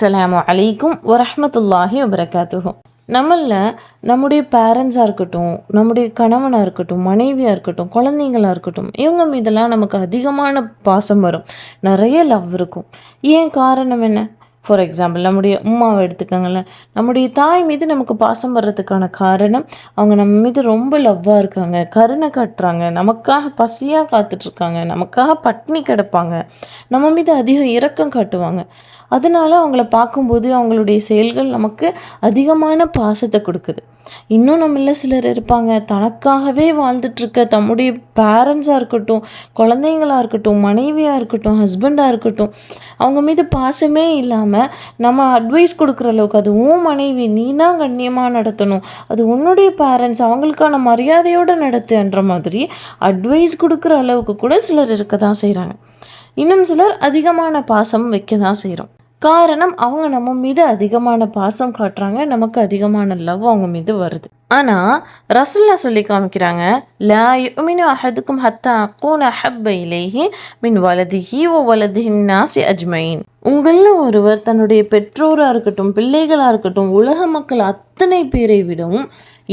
அஸ்லாம் அலைக்கும் வரமத்துல்லாஹி வபரகாத்துஹு. நம்மளில் நம்முடைய பேரண்ட்ஸாக இருக்கட்டும் நம்முடைய கணவனாக இருக்கட்டும் மனைவியாக இருக்கட்டும் குழந்தைங்களாக இருக்கட்டும் இவங்க மீதெல்லாம் நமக்கு அதிகமான பாசம் வரும். நிறைய லவ் இருக்கும். ஏன் காரணம் என்ன? ஃபார் எக்ஸாம்பிள் நம்முடைய உம்மாவை எடுத்துக்கோங்களேன். நம்முடைய தாய் மீது நமக்கு பாசம் வர்றதுக்கான காரணம் அவங்க நம்ம மீது ரொம்ப லவ்வாக இருக்காங்க கருணை காட்டுறாங்க நமக்காக பசியாக காத்துட்ருக்காங்க நமக்காக பட்னி கிடப்பாங்க நம்ம மீது அதிக இரக்கம் காட்டுவாங்க. அதனால அவங்கள பார்க்கும்போது அவங்களுடைய செயல்கள் நமக்கு அதிகமான பாசத்தை கொடுக்குது. இன்னும் நம்மள சிலர் இருப்பாங்க. தனக்காகவே வாழ்ந்துட்டுருக்க தம்முடைய பேரண்ட்ஸாக இருக்கட்டும் குழந்தைங்களாக இருக்கட்டும் மனைவியாக இருக்கட்டும் ஹஸ்பண்டாக இருக்கட்டும் அவங்க மீது பாசமே இல்லாமல் நம்ம அட்வைஸ் கொடுக்குற அளவுக்கு அது உன் மனைவி நீ தான் கண்ணியமாக நடத்தணும். அது உன்னுடைய பேரண்ட்ஸ் அவங்களுக்கான மரியாதையோடு நடத்துன்ற மாதிரி அட்வைஸ் கொடுக்குற அளவுக்கு கூட சிலர் இருக்க தான் செய்கிறாங்க இன்னும் சிலர் அதிகமான பாசம் வைக்க தான் செய்கிறோம் காரணம் அவங்க நம்ம மீது அதிகமான பாசம் காட்டுறாங்க நமக்கு அதிகமான லவ் அவங்க மீது வருது. ஆனால் ரசுல்லா சொல்லி காமிக்கிறாங்க லா யுமினு அஹதுக்கும் ஹத்தா கூன அஹப்ப இலேஹி மின் வலதிஹி ஓ வலதிஹின் நாசி அஜ்மைன் உங்களில் ஒருவர் தன்னுடைய பெற்றோராக இருக்கட்டும் பிள்ளைகளாக இருக்கட்டும் உலக மக்கள் அத்தனை பேரை விடவும்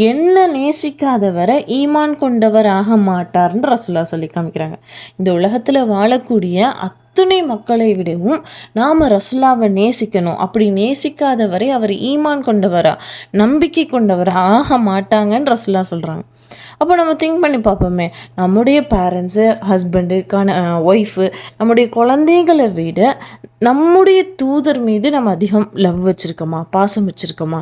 என்ன நேசிக்காதவரை ஈமான் கொண்டவர் ஆக மாட்டார்னு ரசுல்லா சொல்லி காமிக்கிறாங்க. இந்த உலகத்தில் வாழக்கூடிய அத்தனை மக்களை விடவும் நாம் ரசுல்லாவை நேசிக்கணும். அப்படி நேசிக்காதவரை அவர் ஈமான் கொண்டவரா? நம்பிக்கை கொண்டவரா? ஆக மாட்டாங்கன்னு ரசுல்லா சொல்கிறாங்க அப்போ நம்ம திங்க் பண்ணி பார்ப்போமே. நம்முடைய பேரண்ட்ஸு ஹஸ்பண்டு கண ஒய்ஃபு நம்முடைய குழந்தைகளை விட நம்முடைய தூதர் மீது நம்ம அதிகம் லவ் வச்சுருக்கோமா? பாசம் வச்சுருக்கோமா?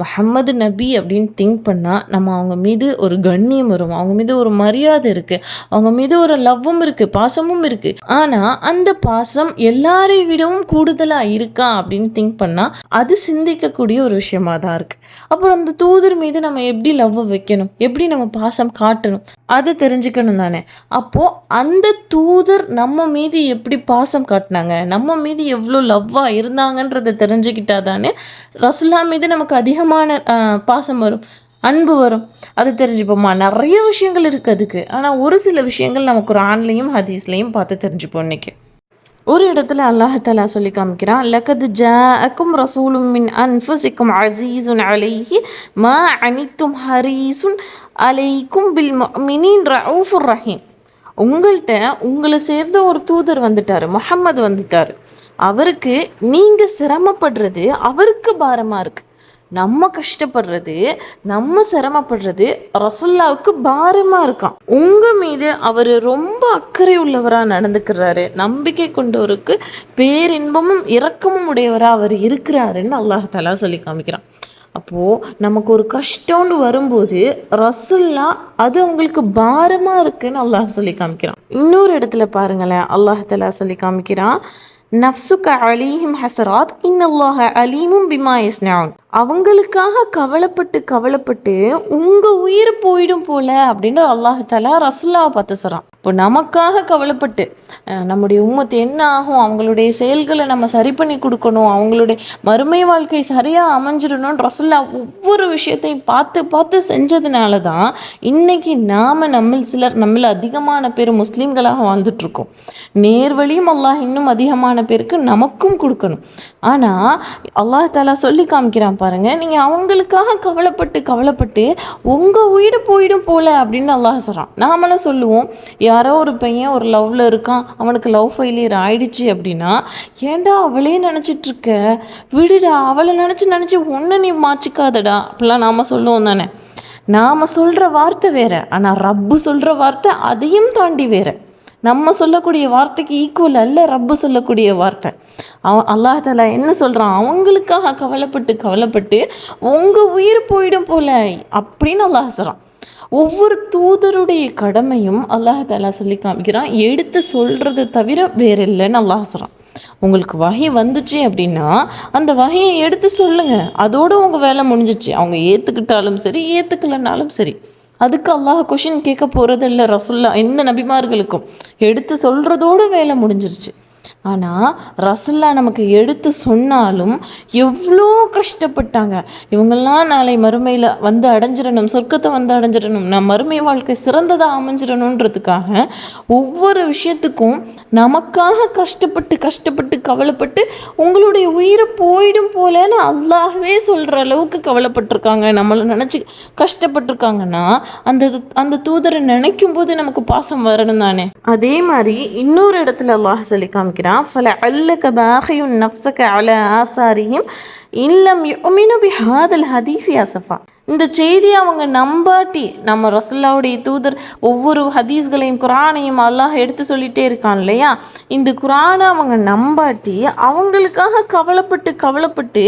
முஹம்மது நபி அப்படின்னு திங்க் பண்ணால் நம்ம அவங்க மீது ஒரு கண்ணியம் வரும். அவங்க மீது ஒரு மரியாதை இருக்குது அவங்க மீது ஒரு லவ்வும் இருக்குது பாசமும் இருக்குது ஆனால் அந்த பாசம் எல்லாரை விடவும் கூடுதலாக இருக்கா அப்படின்னு திங்க் பண்ணால் அது சிந்திக்கக்கூடிய ஒரு விஷயமா தான் இருக்குது அப்புறம் அந்த தூதர் மீது நம்ம எப்படி லவ் வைக்கணும்? எப்படி நம்ம பாசம் காட்டணும்? அதை தெரிஞ்சுக்கணும் தானே. அப்போது அந்த தூதர் நம்ம மீது எப்படி பாசம் காட்டினாங்க? நம்ம மீது எவ்வளோ லவ்வாக இருந்தாங்கன்றதை தெரிஞ்சுக்கிட்டா தானே ரசுல்லா மீது நமக்கு அதிகம் அதிகமான பாசம் வரும். அன்பு வரும். அது தெரிஞ்சுப்போமா நிறைய விஷயங்கள் இருக்குது அதுக்கு. ஆனால் ஒரு சில விஷயங்கள் நமக்கு ஒரு ஆன்லையும் ஹதீஸ்லையும் பார்த்து தெரிஞ்சுப்போம் இன்னைக்கு. ஒரு இடத்துல அல்லாஹாலா சொல்லி காமிக்கிறான் லக்கது ஜாஅக்கும் ரசூலும் மின் அன்ஃபுசிக்கும் அசீசுன் அலைஹி மா அனித்தும் ஹரீசுன் அலைக்கும் பில் மினின் ரவுஃபுர் ரஹீம். உங்கள்கிட்ட உங்களை சேர்ந்த ஒரு தூதர் வந்துட்டார் முஹம்மது வந்துட்டார். அவருக்கு நீங்கள் சிரமப்படுறது அவருக்கு பாரமாக இருக்குது நம்ம கஷ்டப்படுறது நம்ம சிரமப்படுறது ரசுல்லாவுக்கு பாரமாக இருக்கான். உங்கள் மீது அவர் ரொம்ப அக்கறை உள்ளவராக நடந்துக்கிறாரு. நம்பிக்கை கொண்டவருக்கு பேரின்பமும் இரக்கமும் உடையவராக அவர் இருக்கிறாருன்னு அல்லாஹாலா சொல்லி காமிக்கிறான். அப்போது நமக்கு ஒரு கஷ்டம்னு வரும்போது ரசுல்லா அது அவங்களுக்கு பாரமாக இருக்குன்னு அல்லாஹ் சொல்லி காமிக்கிறான். இன்னொரு இடத்துல பாருங்களேன் அல்லாஹ் தலா சொல்லி காமிக்கிறான் நஃப்சுக அலீஹிம் ஹசராத் இன்னல்லாஹ அலீமும் பிமா யஸ்னவுன் அவங்களுக்காக கவலைப்பட்டு கவலைப்பட்டு உங்கள் உயிர் போயிடும் போல அப்படின்னு அல்லாஹ் தலா ரசுல்லாவை பார்த்து சொல்கிறான் இப்போ நமக்காக கவலைப்பட்டு நம்முடைய உம்மத்து என்ன ஆகும் அவங்களுடைய செயல்களை நம்ம சரி பண்ணி கொடுக்கணும் அவங்களுடைய மறுமை வாழ்க்கை சரியாக அமைஞ்சிடணும்னு ரசுல்லா ஒவ்வொரு விஷயத்தையும் பார்த்து பார்த்து செஞ்சதுனால தான் இன்னைக்கு நாம் நம்மில் சிலர் நம்மள அதிகமான பேர் முஸ்லீம்களாக வாழ்ந்துட்டுருக்கோம் நேர்வழியும் அல்லாஹ் இன்னும் அதிகமான பேருக்கு நமக்கும் கொடுக்கணும். ஆனால் அல்லாஹ் தாலா சொல்லி காமிக்கிறான் பாருங்கள் நீங்கள் அவங்களுக்காக கவலைப்பட்டு கவலைப்பட்டு உங்கள் உயிர் போயிடும் போல அப்படின்னு அல்லாஹ் சொல்கிறான் நாமளும் சொல்லுவோம் யாரோ ஒரு பையன் ஒரு லவ்வில் இருக்கான் அவனுக்கு லவ் ஃபெயிலியர் ஆயிடுச்சு அப்படின்னா ஏன்டா அவளே நினச்சிட்டு இருக்க விடுடா அவளை நினச்சி நினச்சி ஒன்று நீ மாச்சிக்காதடா அப்படிலாம் நாம் சொல்லுவோம் தானே. நாம் சொல்கிற வார்த்தை வேற ஆனால் ரப்பு சொல்கிற வார்த்தை அதையும் தாண்டி வேறு. நம்ம சொல்லக்கூடிய வார்த்தைக்கு ஈக்குவல் அல்ல ரப்பு சொல்லக்கூடிய வார்த்தை. அவன் அல்லாஹ் தாலா என்ன சொல்கிறான் அவங்களுக்காக கவலைப்பட்டு கவலைப்பட்டு உங்கள் உயிர் போயிடும் போல அப்படின்னு அல்லாஹ் சொல்கிறான் ஒவ்வொரு தூதருடைய கடமையும் அல்லாஹ் தாலா சொல்லி காமிக்கிறான். எடுத்து சொல்கிறது தவிர வேற இல்லைன்னு அல்லாஹ் சொல்கிறான் உங்களுக்கு வகை வந்துச்சு அப்படின்னா அந்த வகையை எடுத்து சொல்லுங்கள் அதோடு உங்கள் வேலை முடிஞ்சிச்சு. அவங்க ஏற்றுக்கிட்டாலும் சரி ஏற்றுக்கலனாலும் சரி. அதுக்கு அல்லாஹ் கொஷின் கேட்க போகிறது இல்லை ரசுல்லா எந்த நபிமார்களுக்கும். எடுத்து சொல்கிறதோடு வேலை முடிஞ்சிருச்சு. ஆனால் ரசுல்லா நமக்கு எடுத்து சொன்னாலும் எவ்வளோ கஷ்டப்பட்டாங்க. இவங்கெல்லாம் நாளை மறுமையில் வந்து அடைஞ்சிடணும் சொர்க்கத்தை வந்து அடைஞ்சிடணும். நான் மறுமை வாழ்க்கை சிறந்ததாக அமைஞ்சிடணுன்றதுக்காக ஒவ்வொரு விஷயத்துக்கும் நமக்காக கஷ்டப்பட்டு கஷ்டப்பட்டு கவலைப்பட்டு உங்களுடைய உயிரை போயிடும் போலன்னு அல்லாகவே சொல்கிற அளவுக்கு கவலைப்பட்டிருக்காங்க. நம்மளை நினச்சி கஷ்டப்பட்டிருக்காங்கன்னா அந்த அந்த தூதரை நினைக்கும் போது நமக்கு பாசம் வரணும் தானே அதே மாதிரி இன்னொரு இடத்துல அல்லாஹ் சொல்லி காமிக்கிறான். ஃபல அல்லக பாகையும் நப்சக அல ஆசாரியும் இல்லம் யுமினு பிஹாதல் ஹதீஸ் யாசஃபா இந்த செய்தியை அவங்க நம்பாட்டி நம்ம ரசுல்லாவுடைய தூதர் ஒவ்வொரு ஹதீஸ்களையும் குரானையும் அல்லாஹ் எடுத்து சொல்லிட்டே இருக்கான் இல்லையா? இந்த குரானை அவங்க நம்பாட்டி அவங்களுக்காக கவலைப்பட்டு கவலைப்பட்டு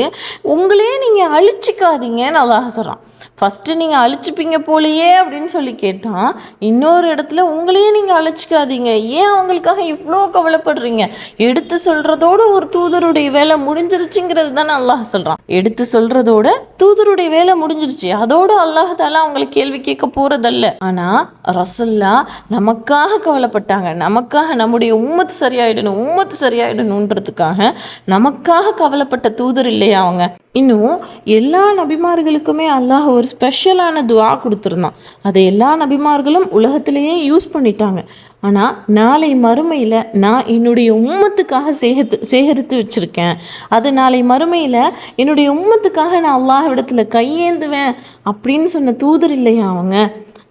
உங்களே நீங்கள் அழிச்சிக்காதீங்கன்னு அல்லாஹ் சொல்கிறான் ஃபஸ்ட்டு நீங்கள் அழிச்சிப்பீங்க போலையே அப்படின்னு சொல்லி கேட்டால் இன்னொரு இடத்துல உங்களையே நீங்கள் அழைச்சிக்காதீங்க. ஏன் அவங்களுக்காக இவ்வளோ கவலைப்படுறீங்க? எடுத்து சொல்கிறதோட ஒரு தூதருடைய வேலை முடிஞ்சிருச்சுங்கிறது தானே அல்லாஹ் சொல்கிறான் எடுத்து சொல்கிறதோட தூதருடைய வேலை முடிஞ்சிருச்சு. அதோடு அல்லாஹால அவங்களை கேள்வி கேட்க போகிறதல்ல ஆனால் ரசுல்லா நமக்காக கவலைப்பட்டாங்க. நமக்காக நம்முடைய உம்மத்து சரியாயிடணும் உம்மத்து சரியாயிடணுன்றதுக்காக நமக்காக கவலைப்பட்ட தூதர் இல்லையா அவங்க? இன்னும் எல்லா நபிமார்களுக்குமே அல்லாஹ் ஒரு ஸ்பெஷலான துவா கொடுத்துருந்தான். அதை எல்லா நபிமார்களும் உலகத்திலேயே யூஸ் பண்ணிட்டாங்க. ஆனால் நாளை மறுமையில் நான் என்னுடைய உம்மத்துக்காக சேகத்து சேகரித்து வச்சுருக்கேன். அது நாளை மறுமையில் என்னுடைய உம்மத்துக்காக நான் அல்லாஹ்விடத்தில் கையேந்துவேன் அப்படின்னு சொன்ன தூதர் இல்லையா அவங்க?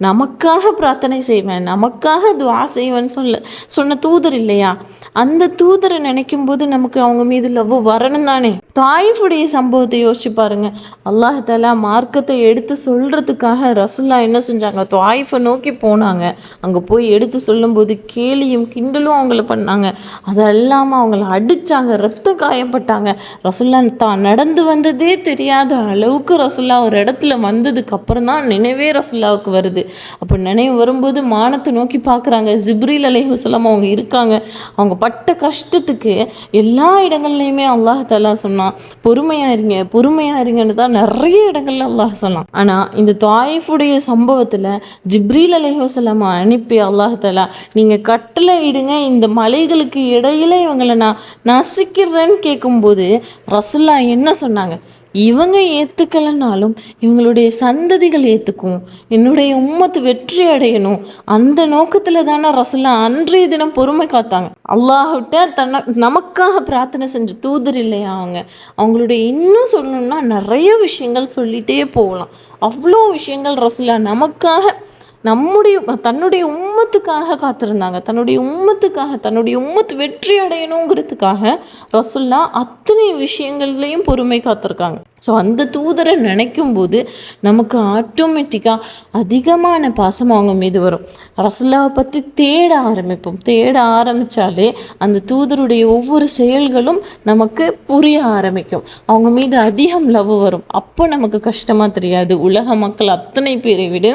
நமக்காக பிரார்த்தனை செய்வேன் நமக்காக துவா செய்வேன்னு சொல்ல சொன்ன தூதர் இல்லையா? அந்த தூதரை நினைக்கும் போது நமக்கு அவங்க மீது லவ் வரணும் தானே தாயிஃபுடைய சம்பவத்தை யோசிச்சு பாருங்க. அல்லாஹாலா மார்க்கத்தை எடுத்து சொல்கிறதுக்காக ரசுல்லா என்ன செஞ்சாங்க? தாயிஃபை நோக்கி போனாங்க. அங்கே போய் எடுத்து சொல்லும்போது கேலியும் கிண்டலும் அவங்கள பண்ணாங்க. அது இல்லாமல் அவங்கள அடித்தாங்க ரத்தம் காயப்பட்டாங்க. ரசுல்லா தான் நடந்து வந்ததே தெரியாத அளவுக்கு ரசுல்லா ஒரு இடத்துல வந்ததுக்கு அப்புறம் தான் நினைவே ரசுல்லாவுக்கு வருது. அப்போ நினைவு வரும்போது மானத்தை நோக்கி பார்க்குறாங்க ஜிப்ரில் அலைஹுசலாம் அவங்க இருக்காங்க. அவங்க பட்ட கஷ்டத்துக்கு எல்லா இடங்கள்லையுமே அல்லாஹ் சொன்னான் சொன்னான் பொறுமையாக இருங்க பொறுமையாக இருங்கன்னு தான் நிறைய இடங்கள்ல அல்லாஹ் சொன்னான். ஆனால் இந்த தாயிஃபுடைய சம்பவத்தில் ஜிப்ரீல் அலைஹுசலாம் அனுப்பி அல்லாஹலா நீங்கள் கட்டளை இடுங்க இந்த மலைகளுக்கு இடையில இவங்களை நான் நசிக்கிறேன்னு கேட்கும்போது ரசுல்லா என்ன சொன்னாங்க? இவங்க ஏற்றுக்கலைனாலும் இவங்களுடைய சந்ததிகள் ஏற்றுக்கும் என்னுடைய உம்மத்து வெற்றி அடையணும். அந்த நோக்கத்தில் தானே ரசுல்லா அன்றைய தினம் பொறுமை காத்தாங்க. அல்லாஹ்கிட்ட தன்னை நமக்காக பிரார்த்தனை செஞ்ச தூதர் இல்லையா அவங்க? அவங்களுடைய இன்னும் சொல்லணும்னா நிறைய விஷயங்கள் சொல்லிகிட்டே போகலாம். அவ்வளோ விஷயங்கள் ரசுல்லா நமக்காக நம்முடைய தன்னுடைய உம்மத்துக்காக காத்திருந்தாங்க. தன்னுடைய உம்மத்துக்காக தன்னுடைய உம்மத்து வெற்றி அடையணுங்கிறதுக்காக ரசுல்லா அத்தனை விஷயங்கள்லையும் பொறுமை காத்திருக்காங்க. ஸோ அந்த தூதரை நினைக்கும் போது நமக்கு ஆட்டோமேட்டிக்காக அதிகமான பாசம் அவங்க மீது வரும். ரசுல்லாவை பற்றி தேட ஆரம்பிப்போம். தேட ஆரம்பித்தாலே அந்த தூதருடைய ஒவ்வொரு செயல்களும் நமக்கு புரிய ஆரம்பிக்கும். அவங்க மீது அதிகம் லவ் வரும். அப்போ நமக்கு கஷ்டமாக தெரியாது. உலக மக்கள் அத்தனை பேரை விட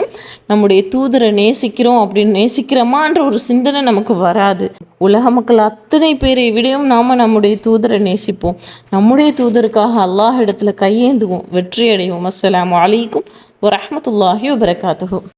நம்முடைய தூதரை நேசிக்கிறோம் அப்படின்னு நேசிக்கிறோமான்ற ஒரு சிந்தனை நமக்கு வராது. உலக மக்கள் அத்தனை பேரை விடையும் நாம் நம்முடைய தூதரை நேசிப்போம். நம்முடைய தூதருக்காக அல்லாஹ் இடத்துல கையேந்துவோம் வெற்றி அடைவோம் அஸ்ஸலாமு அலைக்கும் வரஹமத்துல்லாஹி வபரகாத்துஹு